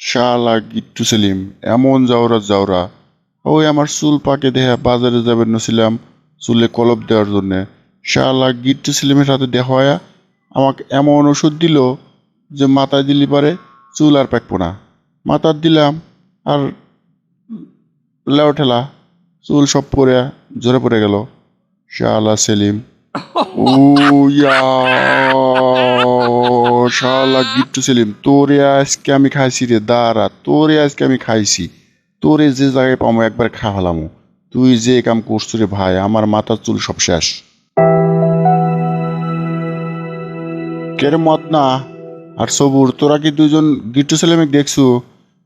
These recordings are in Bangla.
শালা গিট্টু সেলিম, এমন যাওরা যাওরা ওই আমার চুল পাকে দেহা বাজারে যাবেন নছিলাম চুলে কলপ দেওয়ার জন্যে। শালা গিট্টু সেলিমের সাথে দেখা হয় আমাকে এমন ওষুধ দিল যে মাথায় দিলি পারে চুল আর পাকবো না। মাথার দিলাম আর লেও ঠেলা, চুল সব পরে জোরে পড়ে গেল। শালা সেলিম ও ইয়া শালা গিট্টু সেলিম তোরে আজকে আমি খাইছি রে দাঁড়া তোরে আজকে আমি খাইছি। তোরে যে জায়গায় পামো একবার খা ফেলামো তুই যে কাম করছ রে ভাই আমার মাথার চুল সব শেষ। কেরে মত না? আর সবুর তোরা কি দুজন গিট্টু সেলেমিক দেখছ?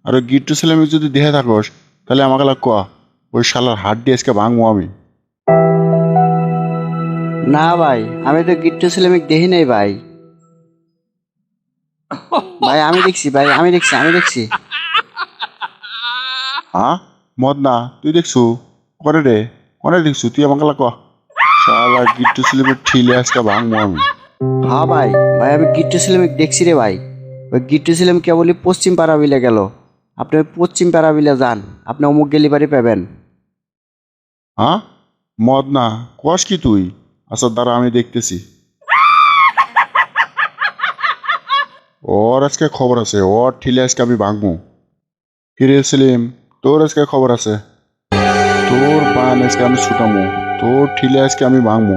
আর ওই গিট্টু সেলেমিক যদি দেখে থাকস তাহলে আমাকে লাগ কয়া ওই শালার হাত দিয়ে আজকে ভাঙবো আমি। না ভাই আমি তো গিট্টু সিলেমিক দেখি নাই ভাই। ভাই আমি দেখছি ভাই আমি দেখছি আমি দেখছি। হ্যাঁ মদ না তুই দেখছু? করে রে করে দেখছু তুই আমাকে লাগ। শালা গিট্টু সেলেমিক ঠিলে আজকে ভাঙবো আমি। হ্যাঁ ভাই ভাই আমি গিট্টু সিলেমিক দেখছি রে ভাই। ওই গিট্টু সিলেম কেবলই পশ্চিম পাড়া বিলে গেল। আপনি পশ্চিম পাড়া বিলে যান আপনি অমুক গেলি বাড়ি পাবেন। হ্যাঁ মদ না কস কি তুই? আচ্ছা দাঁড়া আমি দেখতেছি। ওর আজকে খবর আছে ওর ঠিলে আজকে আমি ভাঙবো। কিরে সেলিম তোর আজকে খবর আছে? তোর পান আজকে আমি ছুটামো তোর ঠিলে আজকে আমি ভাঙবো।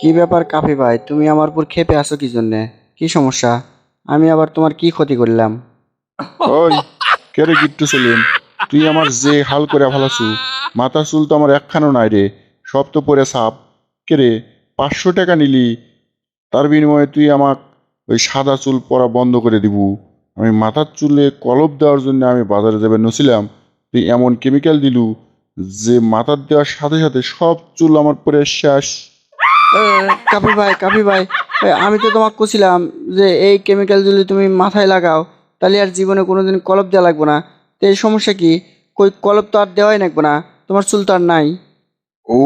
কি ব্যাপার কাফি ভাই তুমি আমার উপর খেপে আসো কি জন্যে? কি সমস্যা? আমি আবার তোমার কি ক্ষতি করলাম? ওই কেরে গিট্টু সেলিম? তুই আমার যে হাল করে ফেলাছু মাথা চুল তো আমার একখানো নাই রে সব তো পরে সাপ। কেরে পাঁচশো টাকা নিলি তার বিনিময়ে তুই আমার ওই সাদা চুল পরা বন্ধ করে দিবু। আমি মাথার চুলে কলপ দেওয়ার জন্য আমি বাজারে যাবে নছিলাম। তুই এমন কেমিক্যাল দিলু যে মাথার দেওয়ার সাথে সাথে সব চুল আমার পরে শেষ। কাপি ভাই কাপি ভাই আমি তো তোমাকে কছিলাম যে এই কেমিক্যাল যদি তুমি মাথায় লাগাও তাহলে আর জীবনে কোনোদিন কলপ দেওয়া লাগবে না। তো এই সমস্যা কি? কই কলপ তো আর দেওয়াই লাগবে না তোমার চুল তো আর নাই। ও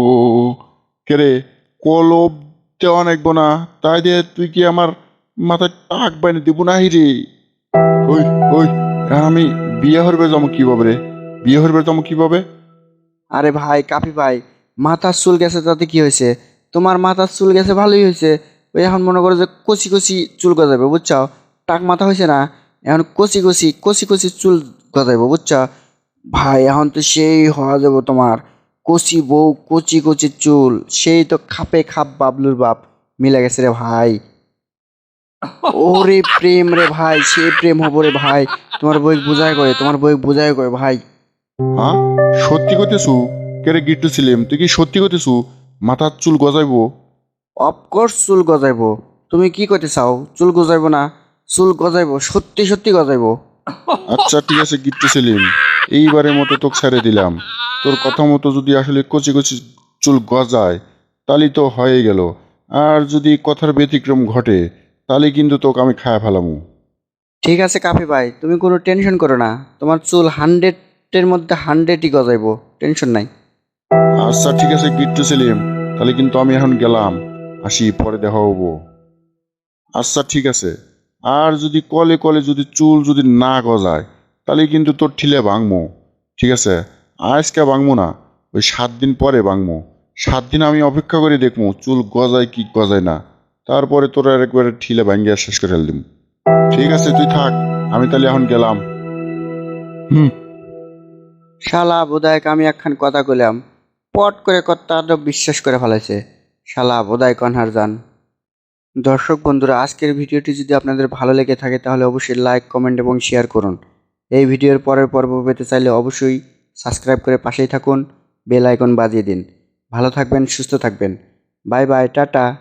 ও কেরে কলব দেওয়া নাকবো না তাই দিয়ে তুই কি আমার মাথায় টাক বাইনে দিব না রে? ওই ওই আমি বিয়ে হরবে যাব কীভাবে রে? বিয়ে হরবে যাব কীভাবে? আরে ভাই, কাফি ভাই, মাথার চুল গেছে তাতে কি হয়েছে? তোমার মাথার চুল গেছে ভালোই হয়েছে। ওই এখন মনে করো যে কচি কচি চুল গজাবে বুঝছ? টাক মাথা হয়েছে না, এখন কচি কচি কচি কচি চুল গজাবে বুঝছ? ভাই, এখন তো সেই হওয়া যাব তোমার। কচি বউ কচি কচি চুল সেই তো খাপে খাপ বাবলুর বাপ। মিলে গেছে রে ভাই। ওরে প্রেম রে ভাই সে প্রেম হব রে ভাই। তোমার বই বুঝায় করে তোমার বই বুঝায় করে ভাই। হ্যাঁ? সত্যি করতেছু কেরে গিট্টু ছিলাম তুই কি সত্যি করতেছু মাথার চুল গজাইবো? অফকোর্স চুল গজাইবো। তুমি কি করতে চাও? চুল গজাইবো না। চুল গজাইবো সত্যি সত্যি গজাইবো। আচ্ছা ঠিক আছে গিট্টু সেলিম এইবারের মতো তোকে ছেড়ে দিলাম। তোর কথা মতো যদি আসলে কচি কচি চুল গজায় তাহলে তো হয়ে গেল। আর যদি কথার ব্যতিক্রম ঘটে তাহলে কিন্তু তোকে আমি খায় ফেলামু। ঠিক আছে কাফি ভাই তুমি কোনো টেনশন করো না। তোমার চুল হান্ড্রেডের মধ্যে হান্ড্রেডই গজাইবো টেনশন নাই। আচ্ছা ঠিক আছে গিট্টু সেলিম তাহলে কিন্তু আমি এখন গেলাম। আসি পরে দেখা হব। আচ্ছা ঠিক আছে। আর যদি কলে কলে যদি চুল যদি না গজায় তাহলে কিন্তু তোর ঠিলে ভাঙমো। ঠিক আছে? আজকে ভাঙবো না। ওই সাত দিন পরে ভাঙমো সাত দিন আমি অপেক্ষা করে দেখব, চুল গজায় কি গজায় না। তারপরে তোর একবারে ঠিলে ভাঙ্গিয়া শেষ করে দিম ঠিক আছে, তুই থাক, আমি তাহলে এখন গেলাম। হুম। শালা বোধহয় আমি একখান কথা কইলাম। পট করে কর্তা কথা বিশ্বাস করে ফেলাইছে। শালা বোধহয় কনহার যান দর্শক বন্ধুরা, আজকের ভিডিওটি যদি আপনাদের ভালো লেগে থাকে, তাহলে অবশ্যই লাইক কমেন্ট এবং শেয়ার করুন। এই ভিডিওর পরের পর্ব পেতে চাইলে অবশ্যই সাবস্ক্রাইব করে পাশেই থাকুন, বেল আইকন বাজিয়ে দিন। ভালো থাকবেন, সুস্থ থাকবেন। Bye bye, tata.